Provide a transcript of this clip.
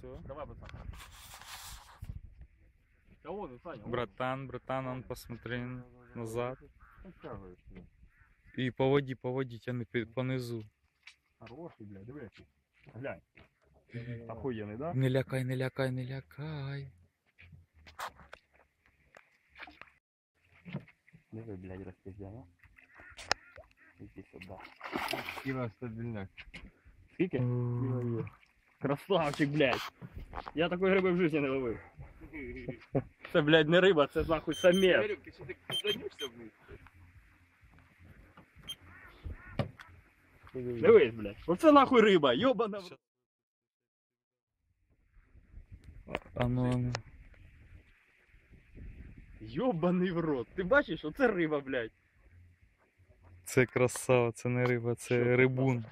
Все. Давай, братан. Да вон, Саня. вон. Братан, братан, он посмотри назад. Подтягиваешь, блядь. І по воді, по воді тяни пі- понизу. Хороший, блядь, диви який. Глянь. Охуєнний, да? Не лякай, не лякай, не лякай. Диви, блядь, розпіздяно. Іди сюди. Ківа стабільняк. Скільки? Красавчик, блядь. Я такої риби в житті не ловив. Це, блядь, не риба, це нахуй самець. ти що занюшся в них? Дивись, блядь. Оце нахуй риба, йобана. в- А ну, а ну. Йобаний в рот. Ти бачиш, оце риба, блядь. Це красава, це не риба, це рибун.